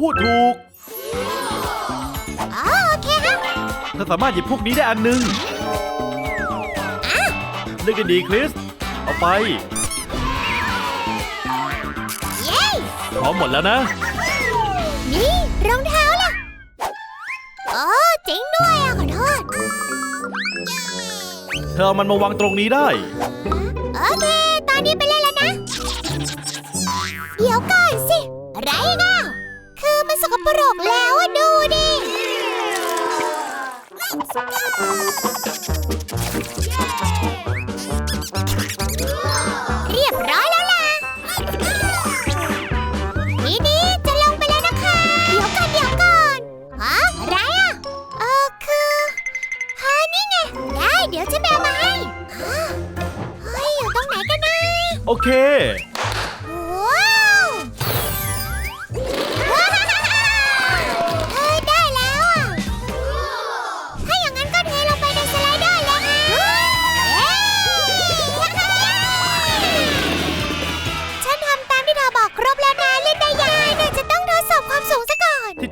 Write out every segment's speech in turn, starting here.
พูดถูกอ๋อโอเคฮะเธอสามารถหยิบพวกนี้ได้อันหนึงเลือกดีๆคริส เอาไป เย้พร้อมหมดแล้วนะ นี่รองเท้าล่ะโอ้จริงด้วยอะขอโทษ เธอเอามันมาวางตรงนี้ได้ ปรกแล้วอะดูดิเรียบร้อยแล้วล่ะทีนี้จะลงไปแล้วนะคะ เดี๋ยวก่อนเดี๋ยวก่อนฮะอะไรอะ เออคือฮะนี่ไง ได้เดี๋ยวจะแมวมาให้ฮะเฮ้ยอยู่ตรงไหนกันนะ โอเค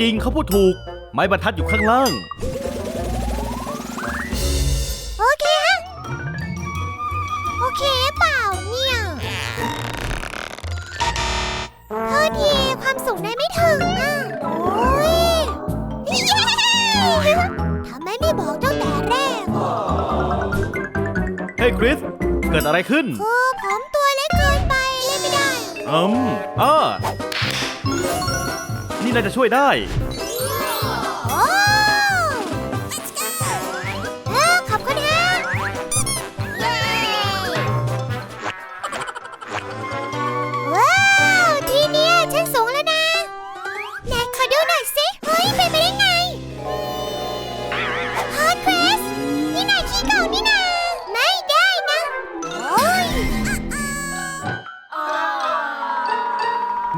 จริงเขาพูดถูก ไม้บรรทัดอยู่ข้างล่าง โอเคฮะ โอเคเปล่าเนี่ยโทษทีความสูงนายไม่ถึงอะ โอ้ยเย้ทำไมไม่บอกตั้งแต่แรกอะเฮ้ยคริส เกิดอะไรขึ้น คือผมตัวเล็กเกินไปเล่นไม่ได้ อืมอ่า นี่น่าจะช่วยได้ โอ้เออขอบคุณฮะเย้ว้าวทีเนี้ยฉันสูงแล้วนะไหนขอดูหน่อยสิ เฮ้ย เป็นไปได้ไงฮอตคริสนี่นายขี้เก่านี่นาไม่ได้นะ โอ้ย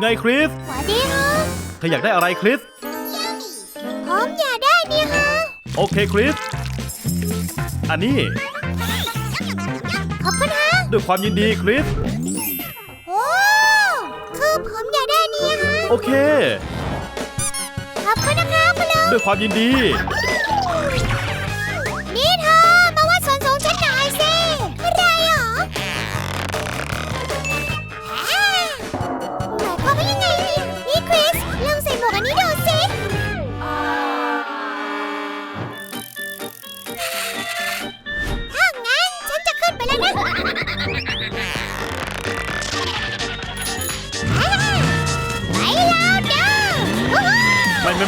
ไงคริสสวัสดีฮะ เธออยากได้อะไรคริส ผมอยากได้นี่ฮะ โอเคคริส อันนี้ ขอบคุณฮะ ด้วยความยินดีคริส โอ้ คือผมอยากได้นี่ฮะ โอเค ขอบคุณนะคะคุณลุงด้วยความยินดี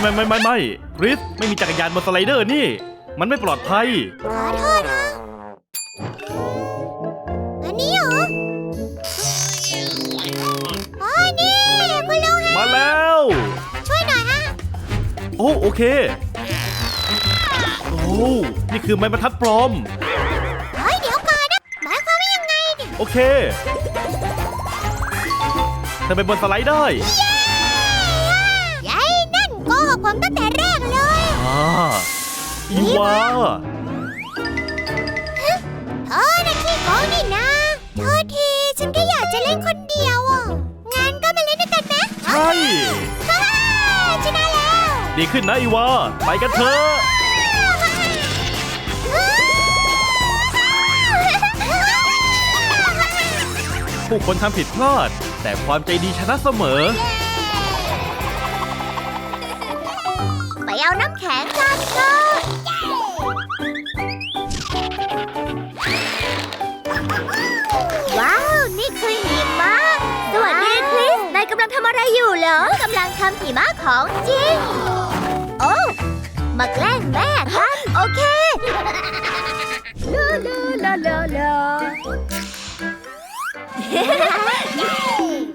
ไม่ไม่ไม่ไม่ไม่ไม่คริสไม่มีจักรยานบนสไลเดอร์นี่ มันไม่ปลอดภัย ขอโทษฮะอันนี้เหรออ๋อนี่คุณลุงฮะมาแล้ว ช่วยหน่อยฮะ โอ้โอเค โอ้นี่คือไม้บรรทัดปลอม เฮ้ยเดี๋ยวก่อนนะหมายความว่ายังไงเนี่ยโอเคเธอไปบนสไลด์ได้ยายนั่นโกหกผมตั้งแต่แรกเลย อ่าอีวาเธอน่ะขี้โกงนี่นะโทษทีฉันแค่อยากจะเล่นคนเดียวอะงานก็มาเล่นด้วยกันนะใช่ฮ่าฮ่าชนะแล้วดีขึ้นนะอีวา ไปกันเถอะผู้คนทำผิดพลาด แต่ความใจดีชนะเสมอ ไปเอาน้ำแข็งกันเถอะว้าว นี่คือหิมะสวัสดีคริส นายกำลังทำอะไรอยู่เหรอกำลังทำหิมะของจริง โอ้มาแกล้งแม่กันโอเคลาลาลาลา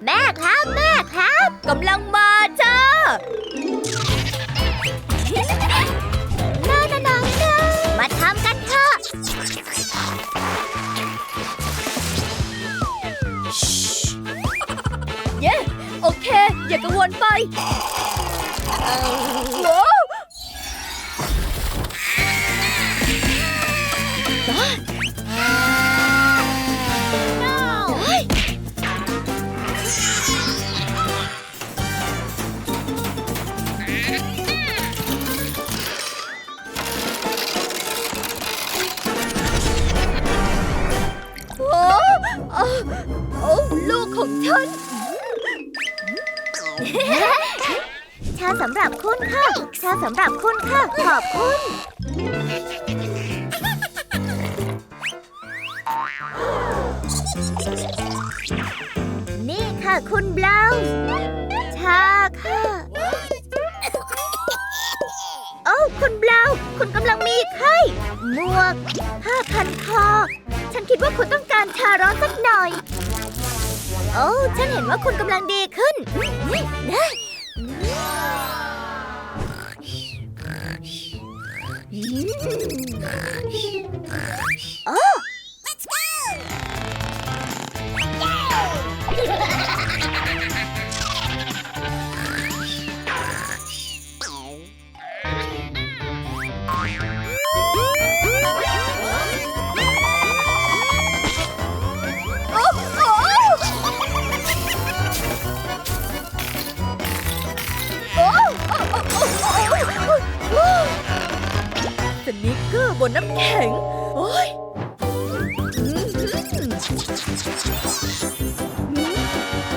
แม่ครับ แม่ครับกำลัง ได้ไโอ้ลูกของฉัน ชาสำหรับคุณค่ะ ชาสำหรับคุณค่ะ ขอบคุณ ค่ะคุณบลาวน์ชาค่ะ โอ้าคุณบลาวน์คุณกำลังมีไข้หมวกผ้าพันคอ ฉันคิดว่าคุณต้องการชาร้อนสักหน่อย โอ้ฉันเห็นว่าคุณกำลังดีขึ้นนี่นะโอ้โนน้ำแข็ง โอ้ยอืม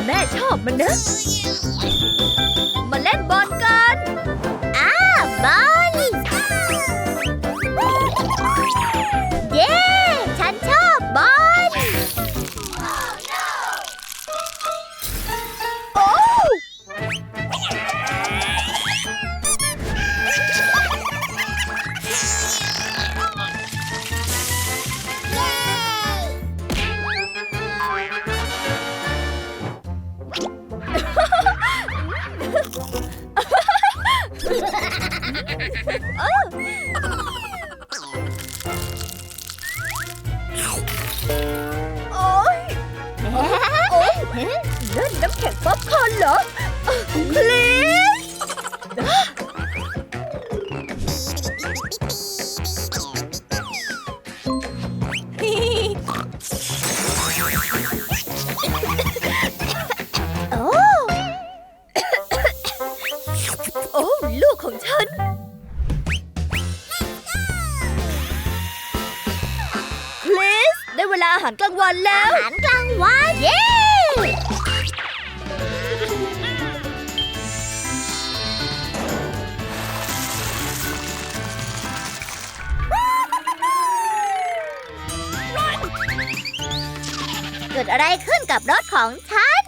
แม่ชอบมันนะ มาเล่นบอลาอาหารกลางวันแล้อาวหารกลางวันเย้เกิดอะไรขึ้นกับรถของฉันมัน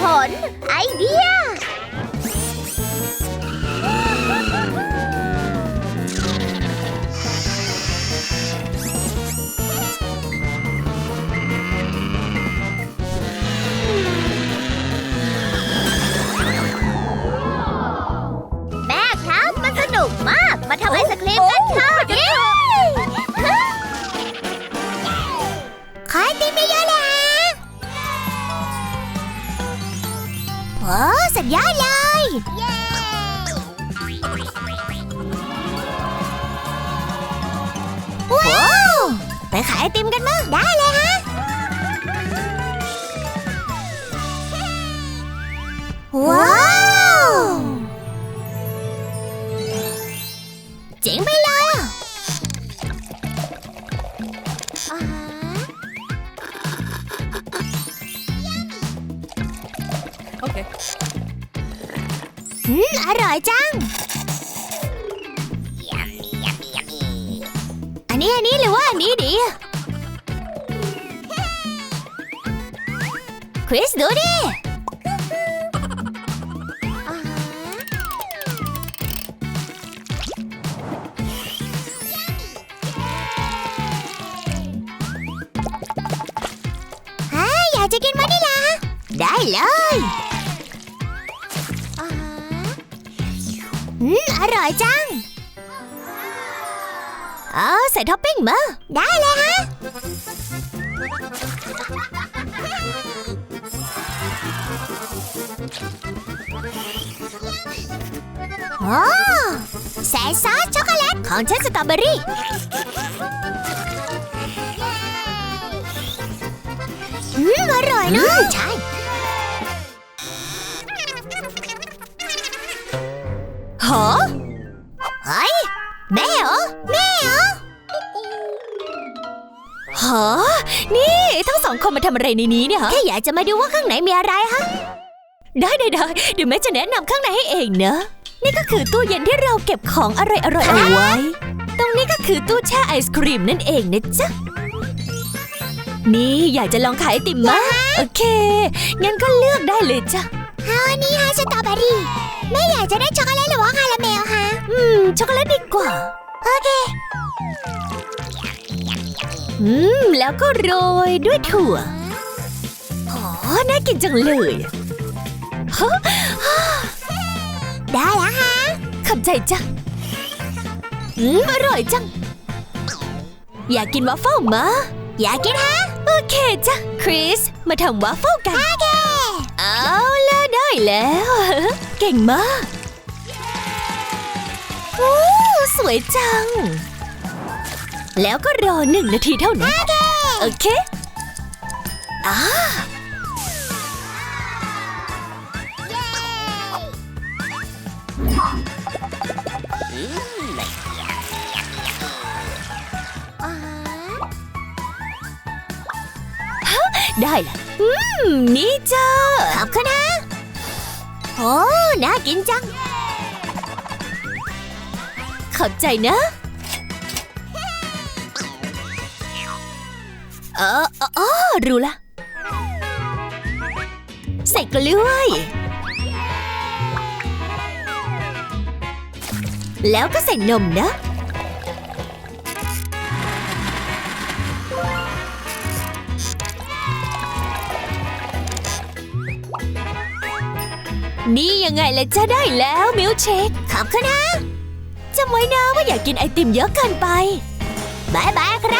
ผล ไอเดีย แม่ครับ มันสนุกมาก มาทำไอศครีมกันเถอะ สุดยอดเลยว้าว ไปขายไอติมกันมั้งได้ นี้อันนี้หรือว่าอันนี้ดี คริสดูดิฮะอยากจะกินวานิลา ได้เลยอืมอร่อยจัง เอาใส่ท็อปปิ้งมา ได้เลยฮะ โอ้ใส่ซอสช็อกโกแลตของฉันสตรอเบอรี่ อืม อร่อยนะใช่ มาทำอะไรในนี้เนี่ยฮะแค่อยากจะมาดูว่าข้างไหนมีอะไรฮะ ได้ได้ได้เดี๋ยวแม่จะแนะนำข้างในให้เองเนอะนี่ก็คือตู้เย็นที่เราเก็บของอร่อยอร่อยๆเอาไว้ ตรงนี้ก็คือตู้แช่ไอศครีมนั่นเองนะจ๊ะ นี่อยากจะลองขายไอติมมะโอเค งั้นก็เลือกได้เลยจ้ะฮานี่ฮะสตรอเบอรี่แม่อยากจะได้ช็อกโกแลตหรือว่าคาราเมลฮะ อืม ช็อกโกแลตดีกว่า โอเค อืม แล้วก็โรยด้วยถั่วอ๋อน่ากินจังเลยฮะได้แล้วฮะขอบใจจ้ะอืม อร่อยจัง อยากกินวาฟเฟิลมะอยากกินฮะ โอเคจ้ะ คริส มาทำวาฟเฟิลกัน โอเค เอาละได้แล้ว เก่งมาก โอ้ สวยจัง แล้วก็รอหนึ่งนาทีเท่านั้น โอเคอ่าได้ละอืม นี่จ้าขอบคุณนะโอ้ น่ากินจัง ขอบใจนะ เออเออ๋อรู้ละ ใส่กล้วย แล้วก็ใส่นมนะ นี่ยังไงล่ะจะได้แล้วมิลเชคขอบคุณนะจำไว้นะว่าอย่ากินไอติมเยอะเกินไปบายบายครับ